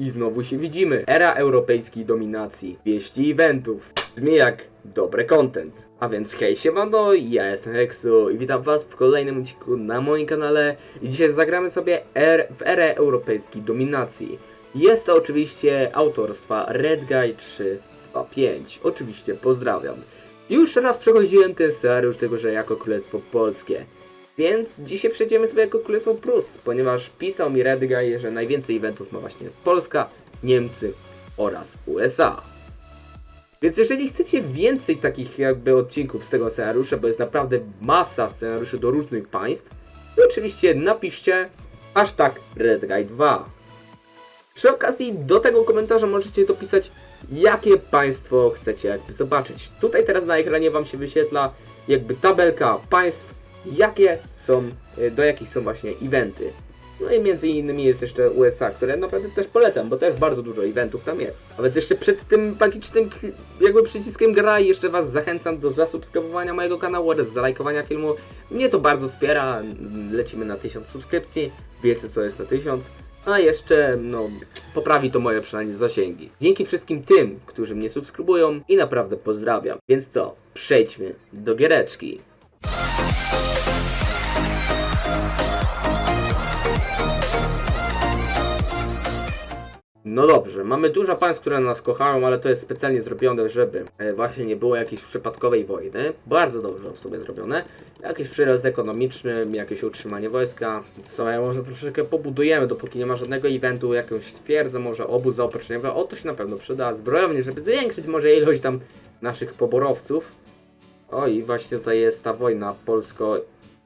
I znowu się widzimy. Era europejskiej dominacji. Wieści eventów. Brzmi jak dobry content. A więc hej siemano, ja jestem Hexu i witam was w kolejnym odcinku na moim kanale. I dzisiaj zagramy sobie er w erę europejskiej dominacji. Jest to oczywiście autorstwa Red Guy 325. Oczywiście pozdrawiam. Już raz przechodziłem ten scenariusz tego, że jako Królestwo Polskie. Więc dzisiaj przejdziemy sobie jako Królestwo Prus, ponieważ pisał mi Red Guy, że najwięcej eventów ma właśnie Polska, Niemcy oraz USA. Więc jeżeli chcecie więcej takich jakby odcinków z tego scenariusza, bo jest naprawdę masa scenariuszy do różnych państw, to oczywiście napiszcie hashtag RedGuy2. Przy okazji do tego komentarza możecie dopisać, jakie państwo chcecie jakby zobaczyć. Tutaj teraz na ekranie Wam się wyświetla jakby tabelka państw, jakie są, e, do jakich są właśnie eventy. No i między innymi jest jeszcze USA, które naprawdę też polecam, bo też bardzo dużo eventów tam jest. A więc jeszcze przed tym magicznym jakby przyciskiem gra jeszcze Was zachęcam do zasubskrybowania mojego kanału oraz zalajkowania filmu. Mnie to bardzo wspiera, lecimy na 1000 subskrypcji, wiecie co jest na 1000. A jeszcze, no, poprawi to moje przynajmniej zasięgi. Dzięki wszystkim tym, którzy mnie subskrybują i naprawdę pozdrawiam. Więc co, przejdźmy do giereczki. No dobrze, mamy dużo państw, które nas kochają, ale to jest specjalnie zrobione, żeby e, właśnie nie było jakiejś przypadkowej wojny. Bardzo dobrze w sobie zrobione. Jakiś przyrost ekonomiczny, jakieś utrzymanie wojska. Co może troszeczkę pobudujemy, dopóki nie ma żadnego eventu, jakąś twierdzę, może obóz zaopatrzeniowy. O, to się na pewno przyda. Zbrojownie, żeby zwiększyć może ilość tam naszych poborowców. O i właśnie tutaj jest ta wojna polsko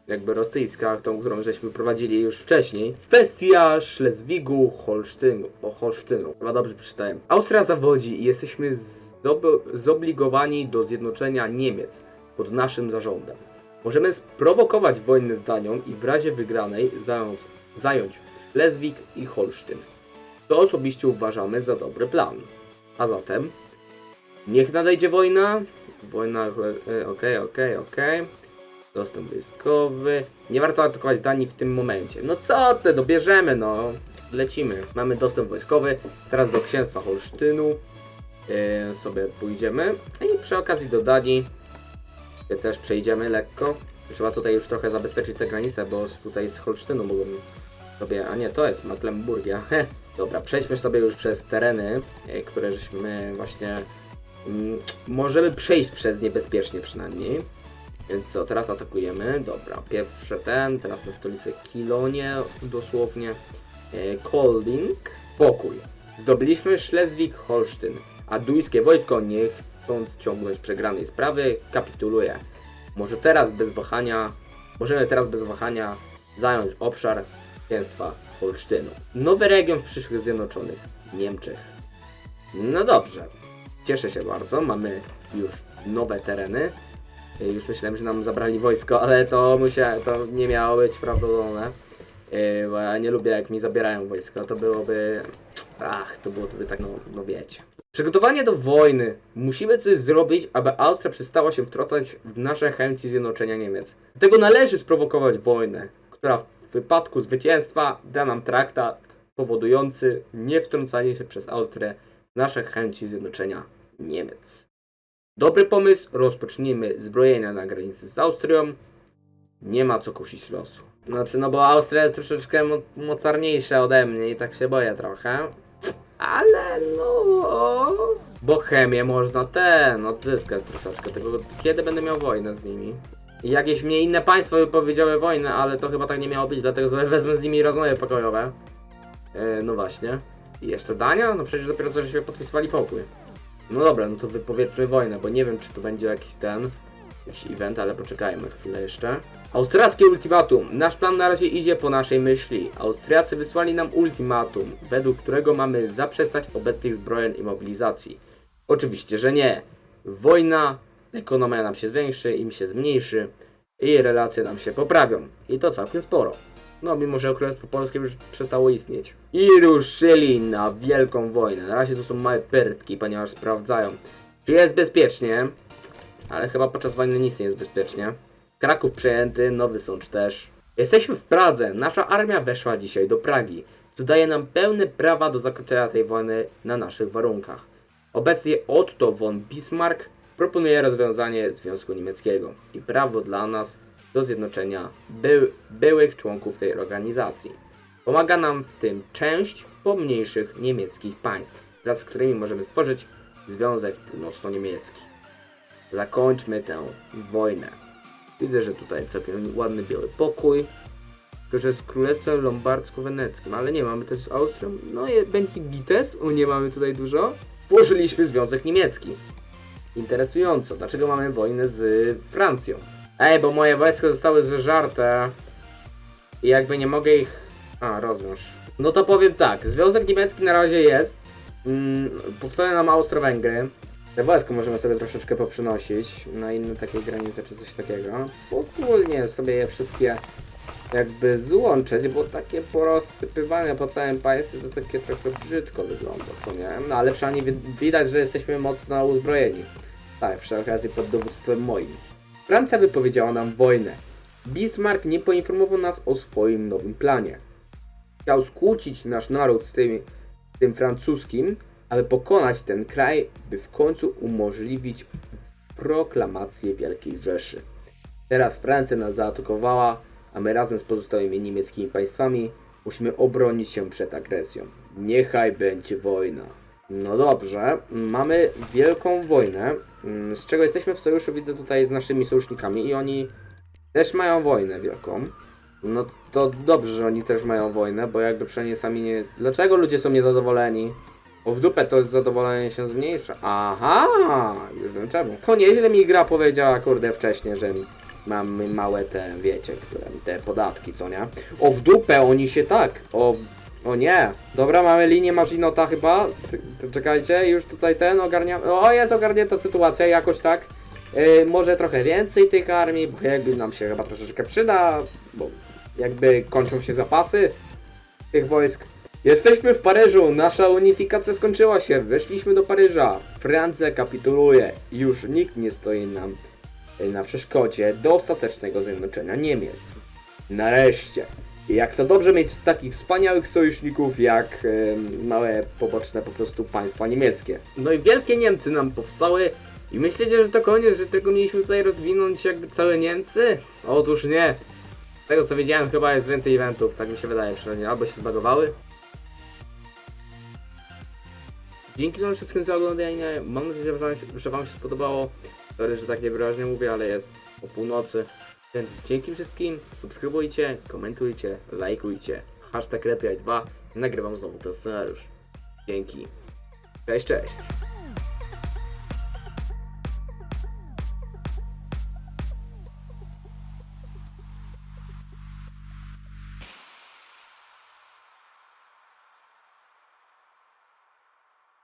jakby rosyjska, tą, którą żeśmy prowadzili już wcześniej. Kwestia Szlezwigu, Holsztynu. O Holsztynu, chyba dobrze przeczytałem. Austria zawodzi i jesteśmy zob- zobligowani do zjednoczenia Niemiec pod naszym zarządem. Możemy sprowokować wojnę z Danią i w razie wygranej zająć, zająć i Holsztyn. To osobiście uważamy za dobry plan. A zatem, niech nadejdzie wojna. Wojna, e, okej, okej, okej. Dostęp wojskowy. Nie warto atakować Danii w tym momencie. No co ty, dobierzemy no. Lecimy. Mamy dostęp wojskowy. Teraz do księstwa Holsztynu. Yy, sobie pójdziemy. I przy okazji do Danii yy, też przejdziemy lekko. Trzeba tutaj już trochę zabezpieczyć te granice, bo tutaj z Holsztynu mogą sobie... A nie, to jest Mecklenburgia. Dobra, przejdźmy sobie już przez tereny, yy, które żeśmy właśnie... Mm, możemy przejść przez nie bezpiecznie przynajmniej. Więc co, teraz atakujemy. Dobra, pierwszy ten, teraz na stolicę Kilonie dosłownie. E, Kolding, pokój. Zdobyliśmy Szlezwik-Holsztyn, a duńskie wojsko, nie chcąc ciągnąć przegranej sprawy, kapituluje. Może teraz bez wahania, możemy teraz bez wahania zająć obszar księstwa Holsztynu. Nowy region w przyszłych zjednoczonych Niemczech. No dobrze, cieszę się bardzo, mamy już nowe tereny. Y, Już myślałem, że nam zabrali wojsko, ale to musia, to nie miało być prawdopodobne. Yy, Bo ja nie lubię jak mi zabierają wojsko. To byłoby. Ach, to byłoby tak, no, no wiecie. Przygotowanie do wojny. Musimy coś zrobić, aby Austria przestała się wtrącać w nasze chęci zjednoczenia Niemiec. Dlatego należy sprowokować wojnę, która w wypadku zwycięstwa da nam traktat powodujący niewtrącanie się przez Austrię w nasze chęci zjednoczenia Niemiec. Dobry pomysł, rozpocznijmy zbrojenia na granicy z Austrią. Nie ma co kusić losu. Znaczy, no bo Austria jest troszeczkę mo mocarniejsza ode mnie i tak się boję trochę. Ale no... Bohemię można ten odzyskać troszeczkę. Tego, kiedy będę miał wojnę z nimi? Jakieś mnie inne państwo wypowiedziały wojnę, ale to chyba tak nie miało być, dlatego sobie wezmę z nimi rozmowy pokojowe. E, no właśnie. I jeszcze Dania? No przecież dopiero co żeśmy podpisywali pokój. No dobra, no to wypowiedzmy wojnę, bo nie wiem czy to będzie jakiś ten, jakiś event, ale poczekajmy chwilę jeszcze. Austriackie ultimatum. Nasz plan na razie idzie po naszej myśli. Austriacy wysłali nam ultimatum, według którego mamy zaprzestać obecnych zbrojeń i mobilizacji. Oczywiście, że nie. Wojna, ekonomia nam się zwiększy, im się zmniejszy i relacje nam się poprawią. I to całkiem sporo. No, mimo że Królestwo Polskie już przestało istnieć. I ruszyli na wielką wojnę. Na razie to są małe pertki, ponieważ sprawdzają, czy jest bezpiecznie. Ale chyba podczas wojny nic nie jest bezpiecznie. Kraków przejęty, Nowy Sącz też. Jesteśmy w Pradze. Nasza armia weszła dzisiaj do Pragi. co daje nam pełne prawa do zakończenia tej wojny na naszych warunkach. Obecnie Otto von Bismarck proponuje rozwiązanie Związku Niemieckiego i prawo dla nas do zjednoczenia by, byłych członków tej organizacji. Pomaga nam w tym część pomniejszych niemieckich państw, wraz z którymi możemy stworzyć Związek Północno-Niemiecki. Zakończmy tę wojnę. Widzę, że tutaj całkiem ładny biały pokój. Tylko, że z Królestwem Lombardzko-Weneckim, ale nie mamy też z Austrią. No i będzie Gites, o nie mamy tutaj dużo. Włożyliśmy Związek Niemiecki. Interesująco, dlaczego mamy wojnę z Francją? Ej, bo moje wojska zostały zżarte. I jakby nie mogę ich... A, rozwiąż. No to powiem tak, Związek Niemiecki na razie jest. Mm, powstają nam Austro-Węgry. Te wojsko możemy sobie troszeczkę poprzenosić na inne takie granice czy coś takiego. Ogólnie sobie je wszystkie jakby złączyć, bo takie porozsypywane po całym państwie to takie trochę brzydko wygląda, co nie? No ale przynajmniej wi- widać, że jesteśmy mocno uzbrojeni. Tak, przy okazji pod dowództwem moim. Francja wypowiedziała nam wojnę. Bismarck nie poinformował nas o swoim nowym planie. Chciał skłócić nasz naród z tym, tym francuskim, aby pokonać ten kraj, by w końcu umożliwić proklamację Wielkiej Rzeszy. Teraz Francja nas zaatakowała, a my razem z pozostałymi niemieckimi państwami musimy obronić się przed agresją. Niechaj będzie wojna. No dobrze, mamy wielką wojnę, z czego jesteśmy w sojuszu, widzę tutaj z naszymi sojusznikami i oni też mają wojnę wielką. No to dobrze, że oni też mają wojnę, bo jakby przynajmniej sami nie... Dlaczego ludzie są niezadowoleni? Bo w dupę to zadowolenie się zmniejsza. Aha, już wiem czemu. To nieźle mi gra powiedziała, kurde, wcześniej, że mamy małe te, wiecie, które, te podatki, co nie? O, w dupę oni się tak, o, o nie. Dobra, mamy linię Marzinota chyba. Ty- Czekajcie, już tutaj ten ogarniamy. O, jest ogarnięta sytuacja, jakoś tak. Yy, może trochę więcej tych armii, bo jakby nam się chyba troszeczkę przyda, bo jakby kończą się zapasy tych wojsk. Jesteśmy w Paryżu, nasza unifikacja skończyła się, weszliśmy do Paryża. Francja kapituluje, już nikt nie stoi nam y, na przeszkodzie do ostatecznego zjednoczenia Niemiec. Nareszcie. Jak to dobrze mieć takich wspaniałych sojuszników jak em, małe poboczne po prostu państwa niemieckie. No i wielkie Niemcy nam powstały i myślicie, że to koniec, że tylko mieliśmy tutaj rozwinąć jakby całe Niemcy? Otóż nie. Z tego co wiedziałem chyba jest więcej eventów, tak mi się wydaje przynajmniej, albo się zbagowały. Dzięki wam wszystkim za oglądanie, mam nadzieję, że wam, się- że wam się spodobało. Sorry, że tak niewyraźnie mówię, ale jest o północy. Więc dzięki wszystkim, subskrybujcie, komentujcie, lajkujcie. Hashtag RePI2, nagrywam znowu ten scenariusz. Dzięki. Cześć, cześć.